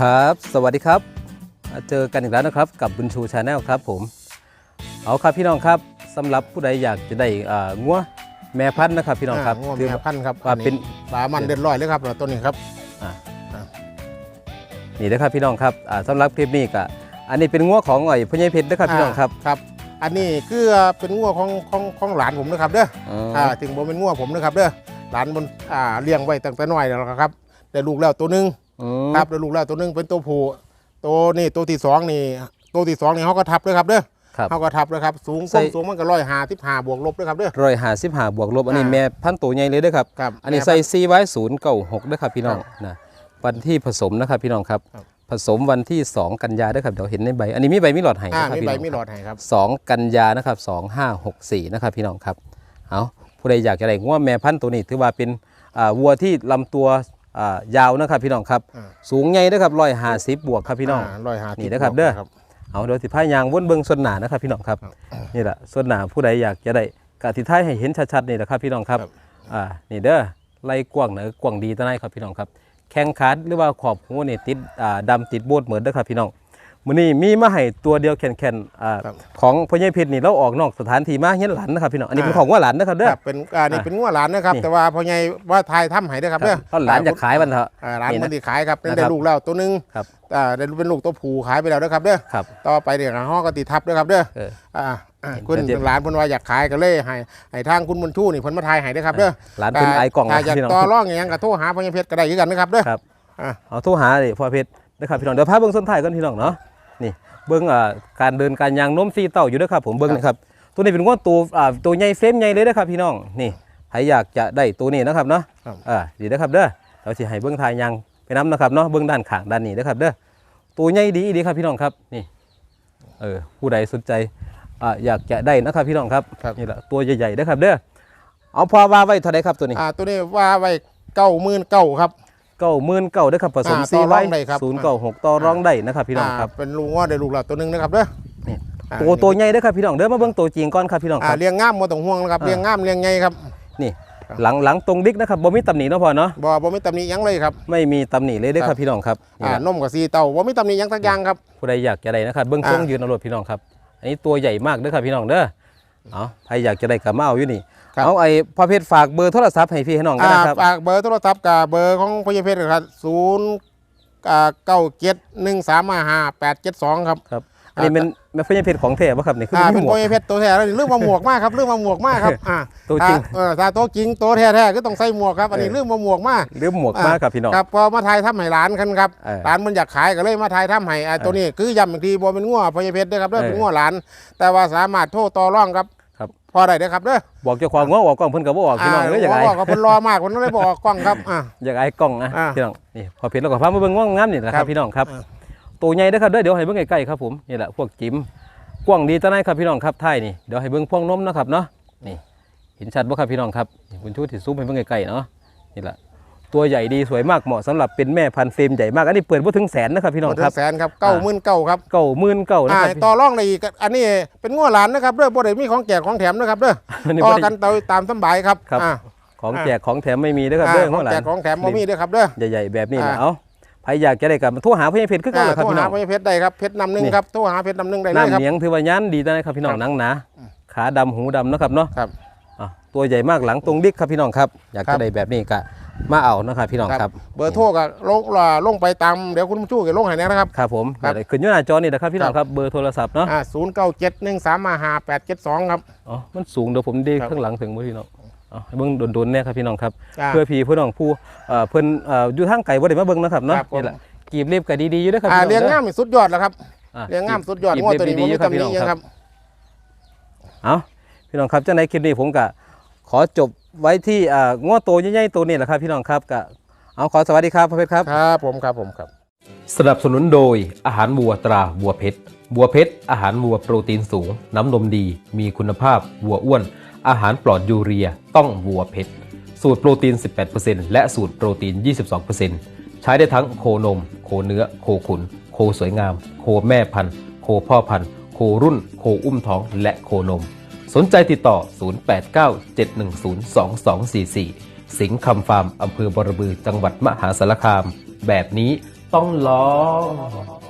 ครับ สวัสดีครับ เจอกันอีกแล้วนะครับกับบุญชูชาแนลครับผมเอาครับพี่น้องครับสำหรับผู้ใดอยากจะได้อ่างัวแม่พันธุ์นะครับพี่น้องครับง่วงถือแม่พันธุ์ครับว่าเป็นสามันเด็ดร้อยเลยครับตัวนี้ครับนี่นะครับพี่น้องครับอ่าสำหรับคลิปนี้ก็อันนี้เป็นงัวของไอ้พญายเพชรนะครับพี่น้องครับครับอันนี้คือเป็นง่วของของของหลานผมนะครับเด้ออ๋ออ่าถึงผมเป็นง่วผมนะครับเด้อหลานบนอ่าเลี้ยงไว้ตั้งแต่น้อยแล้วครับ ได้ลูกแล้วตัวหนึง อืมครับได้ลูกแล้วตัวหนึงเป็นตัวผู้ตัวนี่ตัวที่สองนี่ตัวที่สองนี่เขาก็ทับเลยครับเด้อครับเขาก็ทับเลยครับสูงใส่สูงมันก็ร้อยหาทิพหาบวกลบด้วยครับเด้อร้อยห้าสิบห้าบวกลบอันนี้อ่าแม่พันธุ์ตัวใหญ่เลยเด้อครับครับอันนี้ใส่ซีไว้ศูนย์เก้าหกด้วยครับพี่น้องนะวันที่ผสมนะครับพี่น้องครับครับผสมวันที่ 2 กันยาด้วยครับเดี๋ยวเห็นในใบ อันนี้มีใบมีหลอดให้อ่านะครับมีพี่ใบน้องมีคหลรับอดให้ครับ2กันยานะครับ2564นะครับพี่น้องครับเอาผู้ใดอยากจะได้ง่วแม่พันธุ์ตัวนี้ถือว่าเป็นอ่าวัวที่ลำตัว อ่ายาวนะครับพี่น้องครับ อ่า สูงใหญ่นะครับร้อยห้าสิบบวกครับพี่น้อง ร้อยหานี่นะครับเด้อ เอาเดี๋ยวสิพายางวนเบิงส่วนหนานะครับพี่น้องครับนี่แหละส่วนหนาผู้ใดอยากจะได้กะทิท้ายให้เห็นชัดๆนี่แหละครับพี่น้องครับอ่านี่เด้อไล่กว้างเนอะกว้างดีตะไนครับพี่น้องครับ แข้งขาหรือว่าขอบหัวนี่ติดอ่าดำติดโบดเหมือนเด้อครับพี่น้อง มื้อนี้มีมาให้ตัวเดียวแข็งๆอ่าของพ่อใหญ่เพชรนี่เราออกนอกสถานที่มาเฮียนหลานนะครับพี่น้องอันนี้เป็นของว่าหลานนะครับเด้อครับเป็นอ่านี่อะเป็นงัวหลานนะครับ นี่ แต่ว่าพ่อใหญ่ว่าทายทำให้ได้อครับเด้อตอนหลานอยากขายมันเถอะ อ่าร้านนี่นะมันที่ขายครับนะครับได้ลูกแล้วตัวหนึงครับ อ่าได้เป็นลูกตัวผูขายไปแล้วนะครับเด้อครับ ต่อไปเดี๋ยวห้องก็ติดทับด้วยครับเด้อเออ อ่าอ่าเห็นคุณเดี๋ยวร้านเพิ่นว่าอยากขายก็เลยให้ให้ทางคุณบุญชูนี่เพิ่นมาทายให้เด้อครับเด้อหลานเป็นไอกล่องถ้านะอยากพี่น้อง ต่อรองอย่างนั้นก็โทรหาพ่อใหญ่เพชรก็ได้คือกันนะครับเด้อครับ อ่า เอาโทรหาดิพ่อเพชรนะครับพี่น้องเดี๋ยวพาเบิ้งส้นท้ายก่อนพี่น้องเนาะนี่ เบิ้งอ่าการเดินการยางโน้มซีเต่าอยู่ด้วยครับ ผมเบิ้งนะครับ ตัวนี้เป็นง้วตัวอ่าตัวใหญ่เฟรมใหญ่เลยนะครับพี่น้องนี่ใครอยากจะได้ตัวนี้นะครับเนาะครับ อ่าดีนะครับเด้อเราจะให้เบิ้งทายยางไปน้ำนะครับเนาะเบิ้งด้านข้างด้านนี้นะครับเด้อตัวใหญ่ดีดีครับพี่น้องครับนี่เออผู้ใดสนใจอ่าอยากจะได้นะครับพี่น้องครับครับ นี่แหละตัวใหญ่ๆนะครับเด้อเอาพอว่าไว้เท่าไรครับตัวนี้ อ่าตัวนี้ว่าไว้เก้าหมื่นเก้าครับ เก้าหมื่นเก้าด้วยครับผสมอ่าซีต่อรไว้องได้ครับ ศูนย์เก้าหกต่อรองได้นะครับพี่น้องอ่าครับ เป็นลูกง้อได้ลูกแล้วตัวหนึงนะครับเด้อนี่อ่าตัวตัวใหญ่เด้อครับพี่น้องเด้อมาเบิ่งตัวจริงก่อนครับพี่น้องคอ่ารับ เลี้ยงง่ามบ่ต้องห่วงนะครับอ่า เลี้ยงง่ามเลี้ยงไงครับนี่ครับหลังหลังตรงดิกนะครับบ่มีตำหนิเนาะพ่อเนาะบ่บ่มีตำหนิหยังเลยครับไม่มีตำหนิเลยเด้อคครัรับบพี่น้องครับนี่อ่าแหละนมกับซีเต้าบ่มีตำหนิหยังสักอย่างครับ ผู้ใดอยากจะได้นะครับเบิ่งทรงอ่ายืยืนเอารถพี่น้องครับ อันนี้ตัวใหญ่มากเด้อครับพี่น้องเด้อเอาใครอยากจะได้ก็มาเอาอยู่นี่ ครับ เอาไอ้พ่อเพชรฝากเบอร์โทรศัพท์ให้พี่ให้น้องกันอ่านะครับ ฝากเบอร์โทรศัพท์กับเบอร์ของพญเพชรครับศูนย์เก้าเจ็ดหนึ่งสามห้าแปดเจ็ดสองครับ ครับ อันนี้เป็นแม่พญาเพชรของแท้ป่ะครับนี่คืออ่ามีเป็นหมวพกญเพชรตัวแท้แล้วนี่เรื่องมาหมวกมากครับเรื่องมาหมวกมากครับอ่าตัวจริง อ่าเออถ้าตัวจริงตัวแท้ๆก็ต้องใส่หมวกครับอันนี้เออเรื่องมาหมวกมากหรือหมวกมากครับพี่น้อง ครับพอมาทายทำให้ร้านกันครับเออร้านมันอยากขายก็เลยมาทายทำให้อ่าตัวนี้คือย้ำอีกทีบ่เป็นงัวพญเพชรนะครับเด้อเออเป็นงัวหลาน แต่ว่าสามารถโทรต่อรองครับ ครับ พอได้เด้อครับเด้อบอกเจ้าของง้อออกกล้องเพิ่นก็บ่ออกพี่น้องเด้ออย่างไรบอกกับเพิ่นรอมากเพิ่นเลยบอกกล้องครับอ่าอยากไอ้กล้องนะอ่าพี่น้องนี่พอเพชรเราก็พามาเบิ่งว่างามนี่นะคครัรับบพี่น้องครับอ่าตัวใหญ่เด้อครับเด้อเดี๋ยวให้เบิ่งใกล้ๆครับผมนี่แหละพวกจิ๋มกว้างดีตะไนครับพี่น้องครับท้ายนี่เดี๋ยวให้เบิ่งพ่วงนมนะครับเนาะนี่เห็นชัดบ่ครับพี่น้องครับนี่คุณชูที่ซูมให้เบิ่งใกล้ๆเนาะนี่แหละ ตัวใหญ่ดีสวยมากเหมาะสำหรับเป็นแม่พันธุ์เฟรมใหญ่มากอันนี้เปิดบ่ถึงแสนนะครับพี่น้องหมดครับแสนครับเก้าหมื่นเก้าครับเก้าหมื่นเก้านะอ่าครับต่อรองได้อีกอันนี้เป็นงัวหลานนะครับเด้อบ่ได้มีของแจกของแถมนะครับเด้ออันนี้ต่บ่อได้กันตามตามสำบายครับครับอ่าของแจกของแถมไม่มีเด้อครับอ่าเด้อขข้าองงหลัแจงกของแถมบ่มีเด้อครับเด้อใหญ่ๆแบบนี้นะอ่าเอาใครอยากจะได้กับโทรหาพี่เพชรคือกันอ่าเหรอครับโทรพี่น้หาองพญเพชรได้ครับเพชรนำหนึ่งนี่ครับโทรหาเพชรนำหนึ่งได้เลยคน้ำรับเหนียงถือว่ายันดีนะครับพี่น้องครับหนังหนาขาดำหูดำนะครับเนาะครับอะตัวใหญ่มากหลังตรงดิกครับพี่น้องครับ อยากครัจะบได้แบบนี้ก็ มาเอานะครับพี่น้องครับ เบอร์โทรก็ลงล่ะลงไปตามเดี๋ยวคุณผู้ชูก็ลงให้นะครับครับผมครับเดี๋ยวขึ้นอยู่หน้าจอนี่นะครับพี่น้องครับเบอร์โทรศัพท์เนาะอ่าศูนย์เก้าเจ็ดหนึ่งสามห้าแปดเจ็ดสองครับอ๋อมันสูงเดี๋ยวผมดีครับข้างหลังถึงบ่พี่น้องเอาให้เบิ่งโดนๆเนี่ยครับพี่น้องครับอ่าเพื่อพี่เพื่อน้องผู้เอ่อเพิ่นเอ่ออยู่ทางไกลบ่ได้มาเบิ่งนะครับเนาะครับผมนี่แหละกีบเรียบก็ดีๆอยู่เด้อครับอ่าพี่น้องเลี้ยงด้อง่ามนี่สุดยอดแล้วครับอะเลี้ยงง่ามสุดยอดกีบงัวตัวนี้เรียบบ่มีๆครับตำหพี่นิน้องหยังคครัรับบเอาพี่น้องครับจังในคลิปนี้ผมก็ขอจบ ไว้ที่อ่าง้อโตวใหญ่ๆตัวนี้แหละครับพี่น้องครับก็เอาขอสวัสดีครับพ่อเพชรครับ ครับผมครับผมครับ สนับสนุนโดยอาหารวัวตราวัวเพชรวัวเพชรอาหารวัวโปรตีนสูง น้ำนมดี มีคุณภาพวัวอ้วน อาหารปลอดยูเรียต้องวัวเพชรสูตรโปรตีน 18%และสูตรโปรตีน 22%ใช้ได้ทั้งโคนม โคเนื้อ โคขุน โคสวยงาม โคแม่พันธุ์ โคพ่อพันธุ์ โครุ่น โคอุ้มท้อง และโคนม สนใจติดต่อ 0897102244 สิงห์คำฟาร์มอำเภอบรบือจังหวัดมหาสารคาม แบบนี้ต้องลอง